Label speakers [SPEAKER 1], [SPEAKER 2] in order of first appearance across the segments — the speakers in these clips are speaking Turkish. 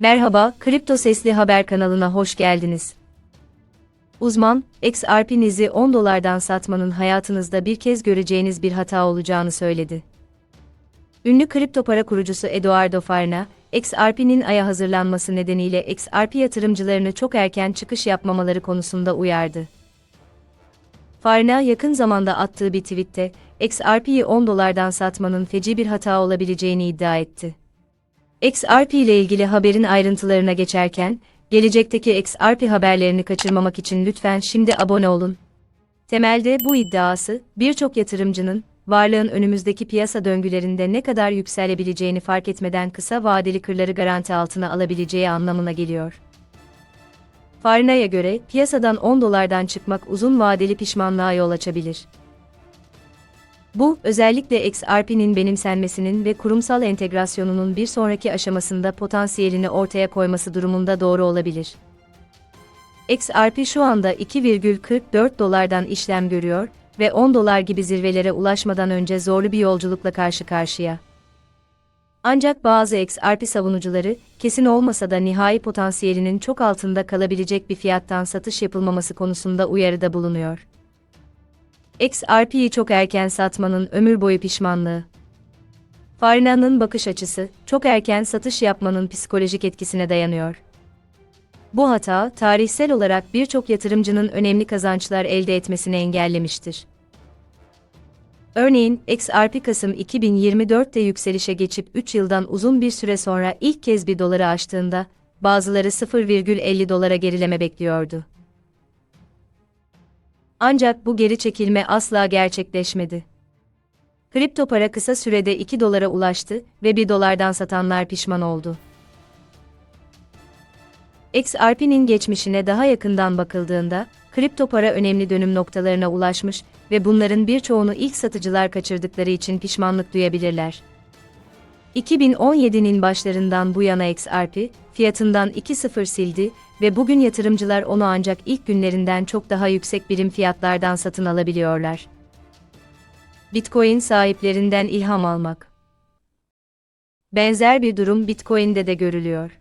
[SPEAKER 1] Merhaba, Kripto Sesli Haber kanalına hoş geldiniz. Uzman, XRP'nizi 10 dolardan satmanın hayatınızda bir kez göreceğiniz bir hata olacağını söyledi. Ünlü kripto para kurucusu Eduardo Farna, XRP'nin aya hazırlanması nedeniyle XRP yatırımcılarını çok erken çıkış yapmamaları konusunda uyardı. Farna yakın zamanda attığı bir tweette, XRP'yi 10 dolardan satmanın feci bir hata olabileceğini iddia etti. XRP ile ilgili haberin ayrıntılarına geçerken, gelecekteki XRP haberlerini kaçırmamak için lütfen şimdi abone olun. Temelde bu iddiası, birçok yatırımcının, varlığın önümüzdeki piyasa döngülerinde ne kadar yükselebileceğini fark etmeden kısa vadeli kırları garanti altına alabileceği anlamına geliyor. Farina'ya göre, piyasadan 10 dolardan çıkmak uzun vadeli pişmanlığa yol açabilir. Bu, özellikle XRP'nin benimsenmesinin ve kurumsal entegrasyonunun bir sonraki aşamasında potansiyelini ortaya koyması durumunda doğru olabilir. XRP şu anda 2,44 dolardan işlem görüyor ve 10 dolar gibi zirvelere ulaşmadan önce zorlu bir yolculukla karşı karşıya. Ancak bazı XRP savunucuları, kesin olmasa da nihai potansiyelinin çok altında kalabilecek bir fiyattan satış yapılmaması konusunda uyarıda bulunuyor. XRP'yi çok erken satmanın ömür boyu pişmanlığı. Farina'nın bakış açısı, çok erken satış yapmanın psikolojik etkisine dayanıyor. Bu hata, tarihsel olarak birçok yatırımcının önemli kazançlar elde etmesini engellemiştir. Örneğin, XRP Kasım 2024'te yükselişe geçip 3 yıldan uzun bir süre sonra ilk kez bir doları aştığında, bazıları 0,50 dolara gerileme bekliyordu. Ancak bu geri çekilme asla gerçekleşmedi. Kripto para kısa sürede 2 dolara ulaştı ve 1 dolardan satanlar pişman oldu. XRP'nin geçmişine daha yakından bakıldığında, kripto para önemli dönüm noktalarına ulaşmış ve bunların birçoğunu ilk satıcılar kaçırdıkları için pişmanlık duyabilirler. 2017'nin başlarından bu yana XRP, fiyatından 2.0 sildi ve bugün yatırımcılar onu ancak ilk günlerinden çok daha yüksek birim fiyatlardan satın alabiliyorlar. Bitcoin sahiplerinden ilham almak. Benzer bir durum Bitcoin'de de görülüyor.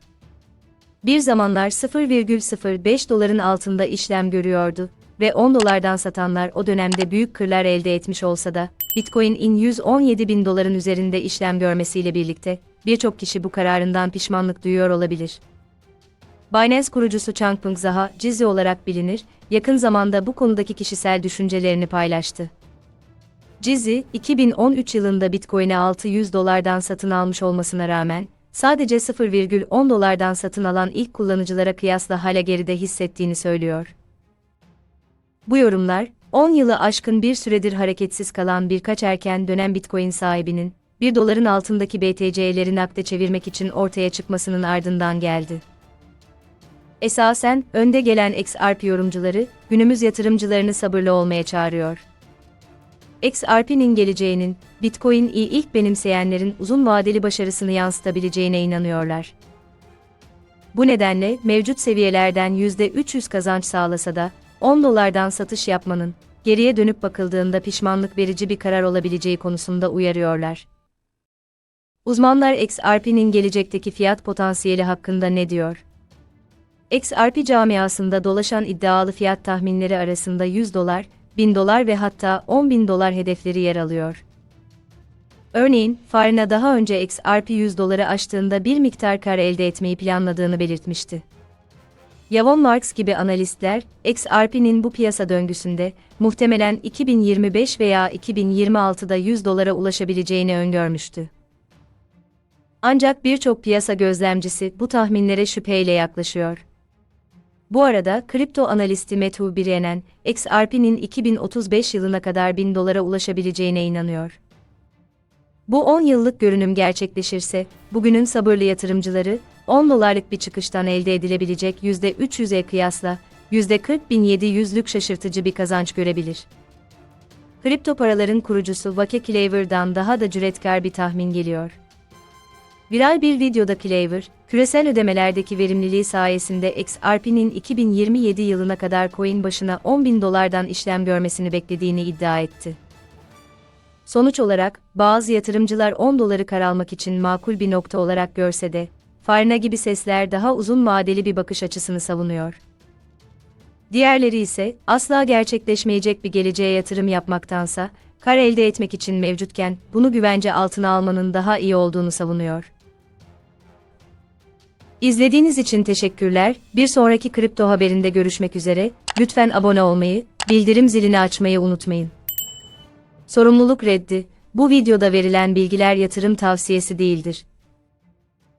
[SPEAKER 1] Bir zamanlar 0,05 doların altında işlem görüyordu ve 10 dolardan satanlar o dönemde büyük kırlar elde etmiş olsa da, Bitcoin'in 117 bin doların üzerinde işlem görmesiyle birlikte, birçok kişi bu kararından pişmanlık duyuyor olabilir. Binance kurucusu Changpeng Zaha, Cizzi olarak bilinir, yakın zamanda bu konudaki kişisel düşüncelerini paylaştı. Cizzi, 2013 yılında Bitcoin'i 600 dolardan satın almış olmasına rağmen, sadece 0,10 dolardan satın alan ilk kullanıcılara kıyasla hala geride hissettiğini söylüyor. Bu yorumlar, 10 yılı aşkın bir süredir hareketsiz kalan birkaç erken dönem Bitcoin sahibinin, 1 doların altındaki BTC'leri nakde çevirmek için ortaya çıkmasının ardından geldi. Esasen, önde gelen XRP yorumcuları, günümüz yatırımcılarını sabırlı olmaya çağırıyor. XRP'nin geleceğinin, Bitcoin'i ilk benimseyenlerin uzun vadeli başarısını yansıtabileceğine inanıyorlar. Bu nedenle mevcut seviyelerden %300 kazanç sağlasa da, 10 dolardan satış yapmanın, geriye dönüp bakıldığında pişmanlık verici bir karar olabileceği konusunda uyarıyorlar. Uzmanlar XRP'nin gelecekteki fiyat potansiyeli hakkında ne diyor? XRP camiasında dolaşan iddialı fiyat tahminleri arasında 100 dolar, 1000 dolar ve hatta 10 bin dolar hedefleri yer alıyor. Örneğin, Farina daha önce XRP 100 doları aştığında bir miktar kar elde etmeyi planladığını belirtmişti. Yavon Marks gibi analistler, XRP'nin bu piyasa döngüsünde, muhtemelen 2025 veya 2026'da 100 dolara ulaşabileceğini öngörmüştü. Ancak birçok piyasa gözlemcisi bu tahminlere şüpheyle yaklaşıyor. Bu arada kripto analisti Matthew Birenen, XRP'nin 2035 yılına kadar 1000 dolara ulaşabileceğine inanıyor. Bu 10 yıllık görünüm gerçekleşirse, bugünün sabırlı yatırımcıları, 10 dolarlık bir çıkıştan elde edilebilecek %300'e kıyasla, %40.700'lük şaşırtıcı bir kazanç görebilir. Kripto paraların kurucusu Vake Claver'dan daha da cüretkar bir tahmin geliyor. Viral bir videoda Claver, küresel ödemelerdeki verimliliği sayesinde XRP'nin 2027 yılına kadar coin başına 10 bin dolardan işlem görmesini beklediğini iddia etti. Sonuç olarak, bazı yatırımcılar 10 doları kar almak için makul bir nokta olarak görse de, Farna gibi sesler daha uzun vadeli bir bakış açısını savunuyor. Diğerleri ise asla gerçekleşmeyecek bir geleceğe yatırım yapmaktansa kar elde etmek için mevcutken bunu güvence altına almanın daha iyi olduğunu savunuyor. İzlediğiniz için teşekkürler. Bir sonraki kripto haberinde görüşmek üzere. Lütfen abone olmayı, bildirim zilini açmayı unutmayın. Sorumluluk reddi. Bu videoda verilen bilgiler yatırım tavsiyesi değildir.